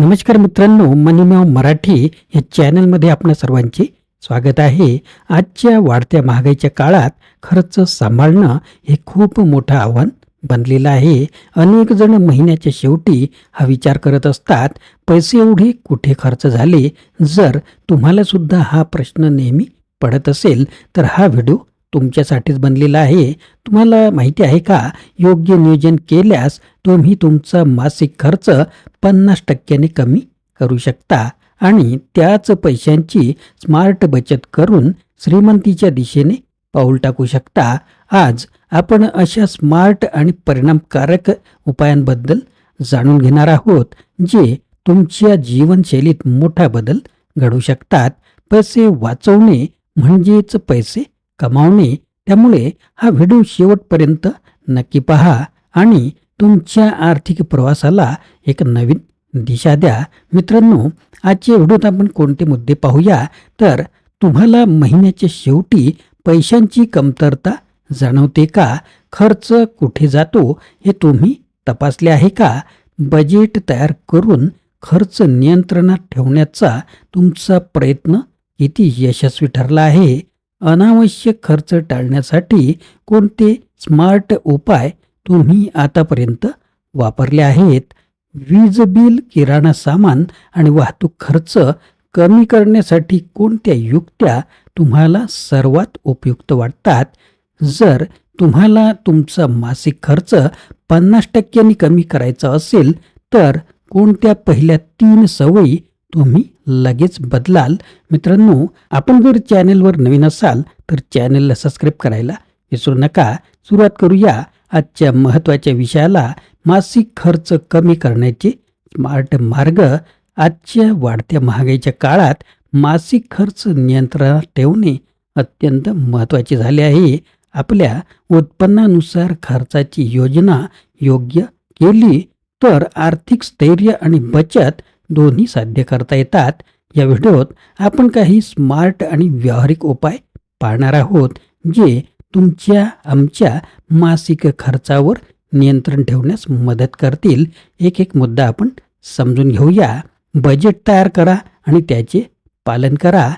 नमस्कार मित्रांनो मनीमाव मराठी या चॅनलमध्ये आपणा सर्वांचे स्वागत आहे. आजच्या वाढत्या महागाईच्या काळात खर्च सांभाळणं हे खूप मोठं आव्हान बनलेलं आहे. अनेक जण महिन्याच्या शेवटी हा विचार करत असतात पैसे एवढे कुठे खर्च झाले? जर तुम्हाला सुद्धा हा प्रश्न नेहमी पडत असेल तर हा व्हिडिओ तुमच्यासाठीच बनलेला आहे. तुम्हाला माहिती आहे का? योग्य नियोजन केल्यास तुम्ही तुमचा मासिक खर्च पन्नास टक्क्याने कमी करू शकता आणि त्याच पैशांची स्मार्ट बचत करून श्रीमंतीच्या दिशेने पाऊल टाकू शकता. आज आपण अशा स्मार्ट आणि परिणामकारक उपायांबद्दल जाणून घेणार आहोत जे तुमच्या जीवनशैलीत मोठा बदल घडू शकतात. पैसे वाचवणे म्हणजेच पैसे कमावणे त्यामुळे हा व्हिडिओ शेवटपर्यंत नक्की पहा आणि तुमच्या आर्थिक प्रवासाला एक नवीन दिशा द्या. मित्रांनो आजच्या व्हिडिओत आपण कोणते मुद्दे पाहूया? तर तुम्हाला महिन्याच्या शेवटी पैशांची कमतरता जाणवते का? खर्च कुठे जातो हे तुम्ही तपासले आहे का? बजेट तयार करून खर्च नियंत्रणात ठेवण्याचा तुमचा प्रयत्न किती यशस्वी ठरला आहे? अनावश्यक खर्च टाळण्यासाठी कोणते स्मार्ट उपाय तुम्ही आतापर्यंत वापरले आहेत? वीज बिल किराणा सामान आणि वाहतूक खर्च कमी करण्यासाठी कोणत्या युक्त्या तुम्हाला सर्वात उपयुक्त वाटतात? जर तुम्हाला तुमचा मासिक खर्च पन्नास टक्क्यांनी कमी करायचा असेल तर कोणत्या पहिल्या तीन सवयी तुम्ही लगेच बदलाल. मित्रांनो आपण जर चॅनेलवर नवीन असाल तर चॅनेलला सबस्क्राईब करायला विसरू नका. सुरुवात करूया आजच्या महत्त्वाच्या विषयाला मासिक खर्च कमी करण्याचे स्मार्ट मार्ग. आजच्या वाढत्या महागाईच्या काळात मासिक खर्च नियंत्रणात ठेवणे अत्यंत महत्त्वाचे झाले आहे. आपल्या उत्पन्नानुसार खर्चाची योजना योग्य केली तर आर्थिक स्थैर्य आणि बचत दोन्ही साध्य करता येतात. या व्हिडिओत आपण काही स्मार्ट आणि व्यावहारिक उपाय पाहणार आहोत जे तुमच्या आमच्या मासिक खर्चावर नियंत्रण ठेवण्यास मदत करतील. एक एक मुद्दा आपण समजून घेऊया. बजेट तयार करा आणि त्याचे पालन करा.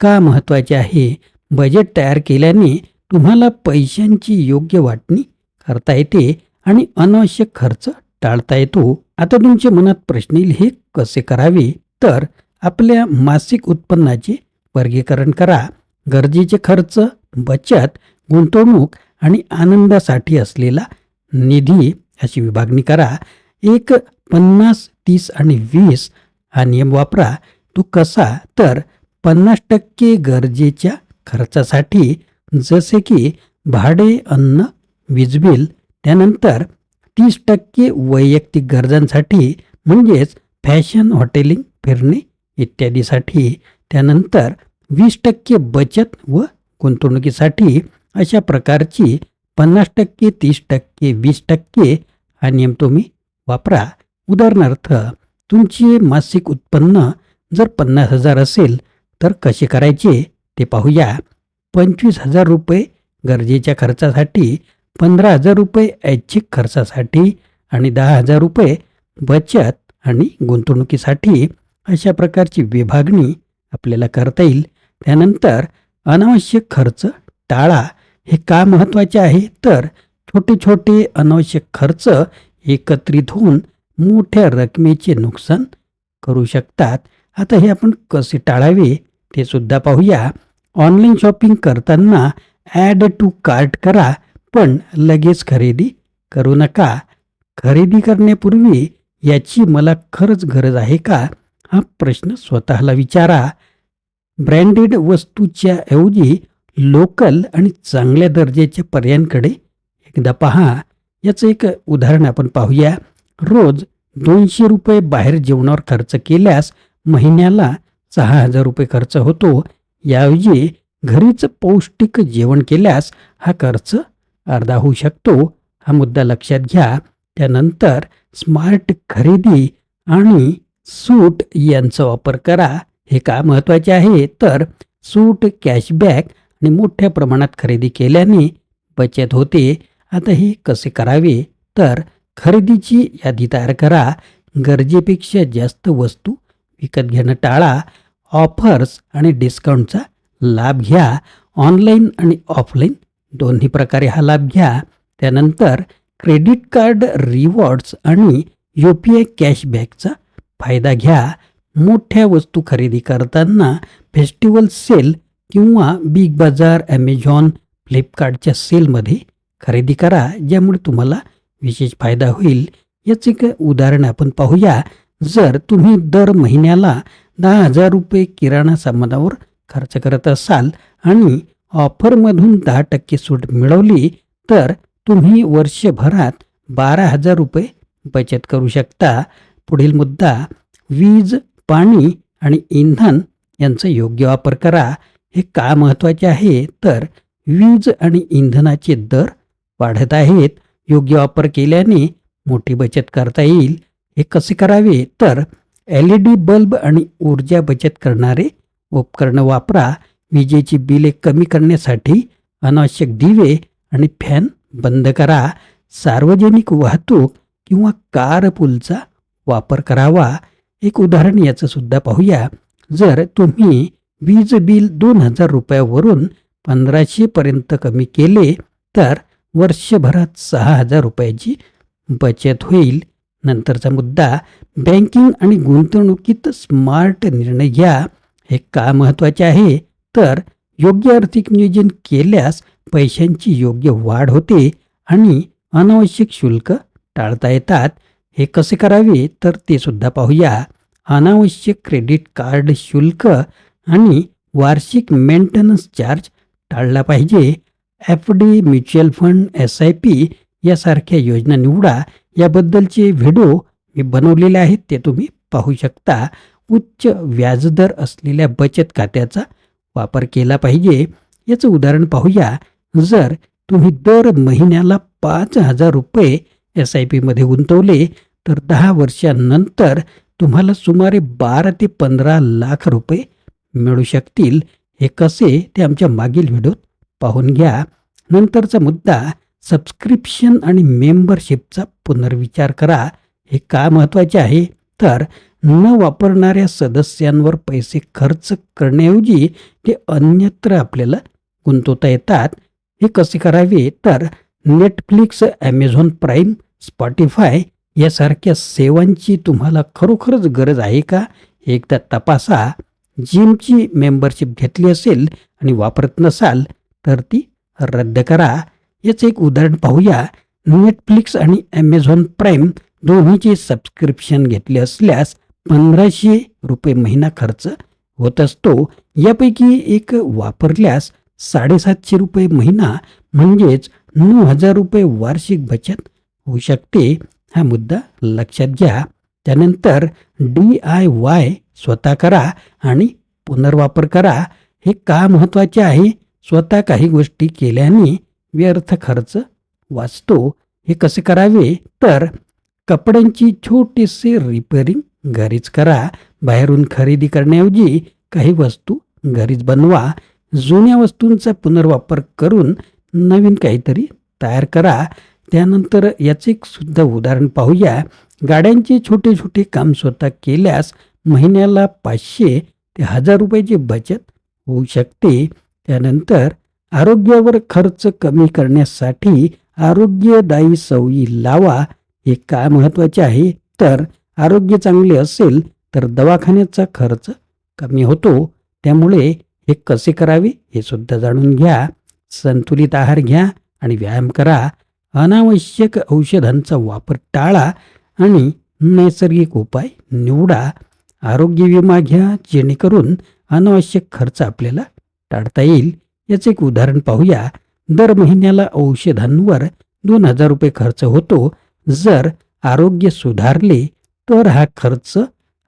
का महत्त्वाचे आहे? बजेट तयार केल्याने तुम्हाला पैशांची योग्य वाटणी करता येते आणि अनावश्यक खर्च टाळता येतो. आता तुमच्या मनात प्रश्न येईल हे कसे करावे? तर आपल्या मासिक उत्पन्नाचे वर्गीकरण करा. गरजेचे खर्च बचत गुंतवणूक आणि आनंदासाठी असलेला निधी अशी विभागणी करा. एक पन्नास तीस आणि वीस हा नियम वापरा. तो कसा? तर पन्नास टक्के गरजेच्या खर्चासाठी जसे की भाडे अन्न वीज बिल त्यानंतर तीस टक्के वैयक्तिक गरजांसाठी म्हणजेच फॅशन हॉटेलिंग फिरणे इत्यादीसाठी. त्यानंतर वीस टक्के बचत व गुंतवणुकीसाठी अशा प्रकारची पन्नास टक्के तीस टक्के वीस टक्के हा नियम तुम्ही वापरा. उदाहरणार्थ तुमचे मासिक उत्पन्न जर पन्नास हजार असेल तर कसे करायचे ते पाहूया. पंचवीस हजार रुपये गरजेच्या खर्चासाठी पंधरा हजार रुपये ऐच्छिक खर्चासाठी आणि दहा हजार रुपये बचत आणि गुंतवणुकीसाठी अशा प्रकारची विभागणी आपल्याला करता येईल. त्यानंतर अनावश्यक खर्च टाळा हे का महत्त्वाचे आहे? तर छोटे छोटे अनावश्यक खर्च एकत्रित होऊन मोठ्या रकमेचे नुकसान करू शकतात. आता हे आपण कसे टाळावे ते सुद्धा पाहूया. ऑनलाईन शॉपिंग करताना ॲड टू कार्ट करा. पण लगेच खरेदी करू नका. खरेदी करण्यापूर्वी याची मला खरंच गरज आहे का? हा प्रश्न स्वतःला विचारा. ब्रँडेड वस्तूच्या ऐवजी लोकल आणि चांगल्या दर्जाच्या पर्यायांकडे एकदा पहा. याचं एक उदाहरण आपण पाहूया. रोज दोनशे रुपये बाहेर जेवणावर खर्च केल्यास महिन्याला सहा हजार रुपये खर्च होतो. याऐवजी घरीच पौष्टिक जेवण केल्यास हा खर्च अर्धा होऊ शकतो. हा मुद्दा लक्षात घ्या. त्यानंतर स्मार्ट खरेदी आणि सूट यांचा वापर करा. हे का महत्त्वाचे आहे? तर सूट कॅशबॅक आणि मोठ्या प्रमाणात खरेदी केल्याने बचत होते. आता हे कसे करावे? तर खरेदीची यादी तयार करा. गरजेपेक्षा जास्त वस्तू विकत घेणं टाळा. ऑफर्स आणि डिस्काउंटचा लाभ घ्या. ऑनलाईन आणि ऑफलाईन दोन्ही प्रकारे हा लाभ घ्या. त्यानंतर क्रेडिट कार्ड रिवॉर्ड्स आणि यू पी आय कॅशबॅकचा फायदा घ्या. मोठ्या वस्तू खरेदी करताना फेस्टिवल सेल किंवा बिग बाजार ॲमेझॉन फ्लिपकार्टच्या सेलमध्ये खरेदी करा ज्यामुळे तुम्हाला विशेष फायदा होईल. याचे एक उदाहरण आपण पाहूया. जर तुम्ही दर महिन्याला दहा हजार रुपये किराणा सामानावर खर्च करत असाल आणि ऑफरमधून दहा टक्के सूट मिळवली तर तुम्ही वर्षभरात बारा हजार रुपये बचत करू शकता. पुढील मुद्दा वीज पाणी आणि इंधन यांचा योग्य वापर करा. हे का महत्त्वाचे आहे? तर वीज आणि इंधनाचे दर वाढत आहेत. योग्य वापर केल्याने मोठी बचत करता येईल. हे कसे करावे? तर एल ई डी बल्ब आणि ऊर्जा बचत करणारे उपकरणं वापरा. विजेची बिले कमी करण्यासाठी अनावश्यक दिवे आणि फॅन बंद करा. सार्वजनिक वाहतूक किंवा कार पूलचा वापर करावा. एक उदाहरण याचं सुद्धा पाहूया. जर तुम्ही वीज बिल दोन हजार रुपयावरून पंधराशे पर्यंत कमी केले तर वर्षभरात सहा हजार रुपयाची बचत होईल. नंतरचा मुद्दा बँकिंग आणि गुंतवणुकीत स्मार्ट निर्णय घ्या. हे का महत्त्वाचे आहे? तर योग्य आर्थिक नियोजन केल्यास पैशांची योग्य वाढ होते आणि अनावश्यक शुल्क टाळता येतात. हे कसे करावे? तर ते सुद्धा पाहूया. अनावश्यक क्रेडिट कार्ड शुल्क आणि वार्षिक मेंटेनन्स चार्ज टाळला पाहिजे. F D mutual fund S I P यासारख्या योजना निवडा. याबद्दलचे व्हिडिओ मी बनवलेले आहेत ते तुम्ही पाहू शकता. उच्च व्याजदर असलेल्या बचत खात्याचा वापर केला पाहिजे. याचं उदाहरण पाहूया. जर तुम्ही दर महिन्याला पाच हजार रुपये एस आय पीमध्ये गुंतवले तर दहा वर्षांनंतर तुम्हाला सुमारे बारा ते पंधरा लाख रुपये मिळू शकतील. हे कसे? ते आमच्या मागील व्हिडिओत पाहून घ्या. नंतरचा मुद्दा सबस्क्रिप्शन आणि मेंबरशिपचा पुनर्विचार करा. हे का महत्त्वाचे आहे? तर न वापरणाऱ्या सदस्यांवर पैसे खर्च करण्याऐवजी ते अन्यत्र आपल्याला गुंतवता येतात. हे कसे करावे? तर नेटफ्लिक्स ॲमेझॉन प्राईम स्पॉटीफाय यासारख्या सेवांची तुम्हाला खरोखरच गरज आहे का? एकदा तपासा. जिमची मेंबरशिप घेतली असेल आणि वापरत नसाल तर ती रद्द करा. याचं एक उदाहरण पाहूया. नेटफ्लिक्स आणि ॲमेझॉन प्राईम दोन्हीचे सबस्क्रिप्शन घेतले असल्यास पंधराशे रुपये महिना खर्च होत असतो. यापैकी एक वापरल्यास साडेसातशे रुपये महिना म्हणजेच नऊ हजार रुपये वार्षिक बचत होऊ शकते. हा मुद्दा लक्षात घ्या. त्यानंतर डी आय वाय स्वतः करा आणि पुनर्वापर करा. हे का महत्त्वाचे आहे? स्वतः काही गोष्टी केल्याने व्यर्थ खर्च वाचतो. हे कसे करावे? तर कपड्यांची छोटीशी रिपेअरिंग घरीच करा. बाहेरून खरेदी करण्याऐवजी काही वस्तू घरीच बनवा. जुन्या वस्तूंचा पुनर्वापर करून नवीन काहीतरी तयार करा. त्यानंतर याचे एक सुद्धा उदाहरण पाहूया. गाड्यांचे छोटे छोटे काम स्वतः केल्यास महिन्याला पाचशे ते हजार रुपयाची बचत होऊ शकते. त्यानंतर आरोग्यावर खर्च कमी करण्यासाठी आरोग्यदायी सवयी लावा. हे का महत्त्वाचे आहे? तर आरोग्य चांगले असेल तर दवाखान्याचा खर्च कमी होतो. त्यामुळे हे कसे करावे हे सुद्धा जाणून घ्या. संतुलित आहार घ्या आणि व्यायाम करा. अनावश्यक औषधांचा वापर टाळा आणि नैसर्गिक उपाय निवडा. आरोग्य विमा घ्या जेणेकरून अनावश्यक खर्च आपल्याला टाळता येईल. याचे एक उदाहरण पाहूया. दर महिन्याला औषधांवर दोन हजार रुपये खर्च होतो. जर आरोग्य सुधारले तर हा खर्च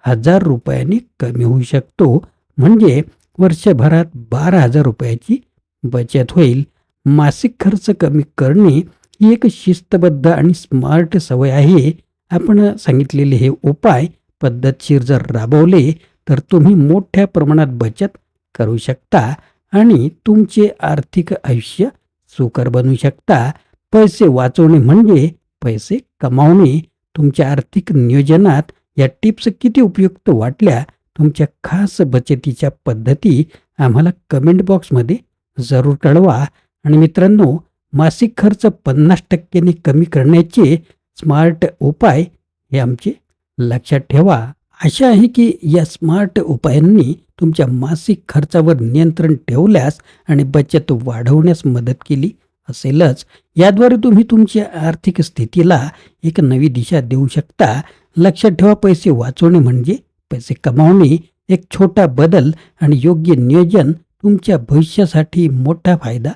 हजार रुपयांनी कमी होऊ शकतो. म्हणजे वर्षभरात बारा हजार रुपयाची बचत होईल. मासिक खर्च कमी करणे ही एक शिस्तबद्ध आणि स्मार्ट सवय आहे. आपण सांगितलेले हे उपाय पद्धतशीर जर राबवले तर तुम्ही मोठ्या प्रमाणात बचत करू शकता आणि तुमचे आर्थिक आयुष्य सुकर बनवू शकता. पैसे वाचवणे म्हणजे पैसे कमावणे तुमच्या आर्थिक नियोजनात या टिप्स किती उपयुक्त वाटल्या तुमच्या खास बचतीच्या पद्धती आम्हाला कमेंट बॉक्समध्ये जरूर कळवा. आणि मित्रांनो मासिक खर्च पन्नास टक्क्यांनी कमी करण्याचे स्मार्ट उपाय हे आमचे लक्षात ठेवा. आशा आहे की या स्मार्ट उपायांनी तुमच्या मासिक खर्चावर नियंत्रण ठेवल्यास आणि बचत वाढवण्यास मदत केली. असेलच. याद्वारे तुम्ही तुमच्या आर्थिक स्थितीला एक नवी दिशा देऊ शकता. लक्षात ठेवा पैसे वाचवणे म्हणजे पैसे कमावणे एक छोटा बदल आणि योग्य नियोजन तुमच्या भविष्यासाठी मोठा फायदा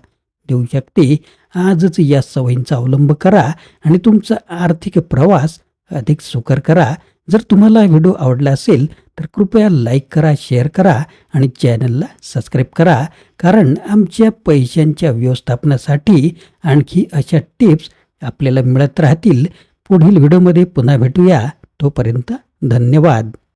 देऊ शकते. आजच या सवयींचा अवलंब करा आणि तुमचा आर्थिक प्रवास अधिक सुकर करा. जर तुम्हाला व्हिडिओ आवडला असेल तर कृपया लाईक करा शेअर करा आणि चॅनलला सबस्क्राईब करा. कारण आमच्या पैशांच्या व्यवस्थापनासाठी आणखी अशा टिप्स आपल्याला मिळत राहतील. पुढील व्हिडिओमध्ये पुन्हा भेटूया. तोपर्यंत धन्यवाद.